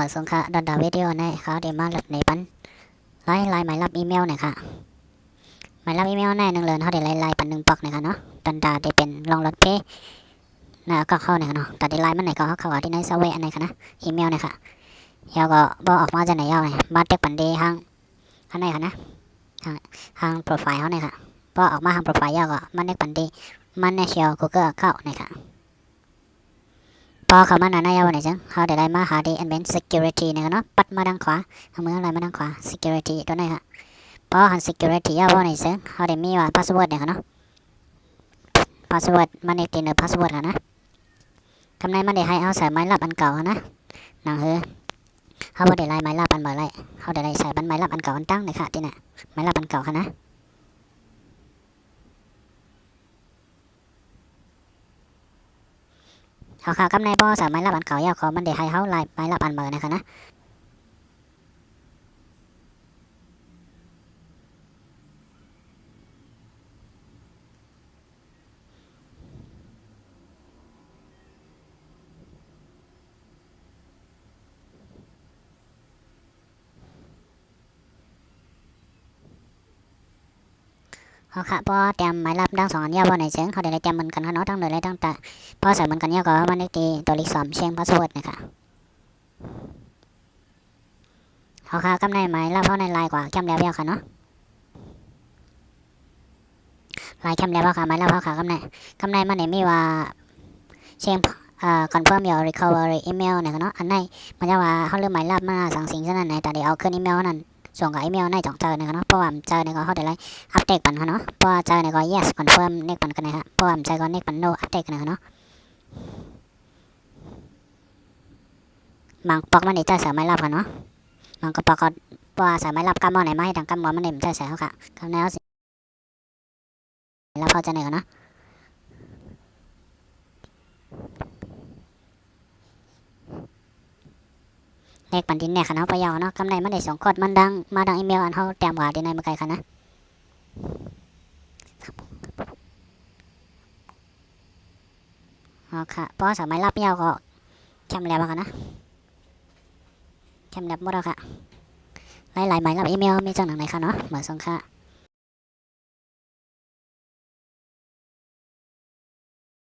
ở xuống khá đợt đầu video này khá để mà lực này bắn lấy lại máy lập email này ค่ะ máy lập email này หนึ่งเลยเขาได้ไล่ไล่ปันหนึ่งปอกนะคะเนาะตันดาได้เป็นลองรถเพย์นะก็เข้าเนี่ยค่ะเนาะแต่ได้ไล่มันไหนก็เขาเข้าที่ในเซเวอันไหนค่ะนะอีเมลเนี่ยค่ะยาวก็บอออกมาจากไหนยาวเนี่ยมาเต็กปันเดห้างข้างในค่ะนะห้างห้างโปรไฟล์เขาเนี่ยค่ะพอออกมาห้างโปรไฟล์ยาก็มันเต็กปันเดมันในเชียวกูเกิลเข้าเนี่ยค่ะ พอเข้ามาหน้าหน้ายาวเนี่จังเขาได้ไล่มาหาดีอันเป็น security นี่ยเนาะปัดมาด้านขวาเอามืออะไรมาด้านขวา security ตัวไหนค่ะพอหัน security ยาวเนี่จังเขาได้มีว่า password นี่ยค่ะเนาะ password มันเอกตีเนอ password ค่ะนะคำในมันได้ให้เอาใส่ไม้ลับอันเก่านะนังเฮอเขาบ่ได้ไล่ไม้ลับอันใหม่อไล่เขาได้ไล่ใส่บันไม้ลับอันเก่าอันตั้งเลยค่ะที่น่ะไม้ลับอันเก่าค่ะนะ เขาขาวกับนายบอสามารถรับอันเขายาวขอมันเด้ให้เขาไล่ไม้ลับอันใหม่นะคะนะ เขาค่ะพอเตรียมหมายรับดังสองอันเยาวบ่ในเสียงเขาได้เตรียมเหมือนกันค่ะเนาะทั้งโดยและทั้งแต่พอใส่เหมือนกันยาวก็มันได้ตีตัวลขสามเชียงพาสเวิร์ดนะคะเขาค่ะกำในหมายรับเขาในลายกว่าแคมแล้วยาวค่ะเนาะลายแคมแล้วค่ะหมายรับเขาค่ะกำในกำในมันเนี่ยมีว่าเชียงเอ่อ confirm your recovery email เนี่ยค่ะเนาะอันในมันจะว่าเขาเลือกหมายรับมาสั่งสิ่งฉะนั้นในแต่เดี๋ยวเอาขึ้นอีเมลนั้น ส่งกับอีเมลในจ่องเจอเนี่ยค่ะเนาะเพราะว่าเจอเนี่ยก็เขาได้ไลอัปเดตปันค่ะเนาะเพราะว่าเจอเนี่ยก็ yes confirm เน็กปันกันนะครับเพราะว่าเจอก็เน็กปัน no อัปเดตกันนะเนาะบางปอกมันได้เจอสายไม้รับค่ะเนาะบางก็ปอกก็เพราะว่าสายไม้รับกำมอไหนมาให้ดังกำมอมันเนี่ยมันเจอสายเขาค่ะคำแนวสิแล้วเขาจะไหนกันเนาะ เลขปันดินเนี่ยค่ะเนาะประยาวเนาะกำไรมันได้สองกดมันดังมาดังอีเมลอันเขาเตรียมว่าดีในเมื่อไกลค่ะนะอ๋อค่ะเพราะสมัยรับยาวก็แคมป์แล้วกันนะแคมป์แล้วหมดแล้วค่ะหลายหลายหมายรับอีเมลมีจังหนังไหนคะเนาะเหมือนสงค่ะ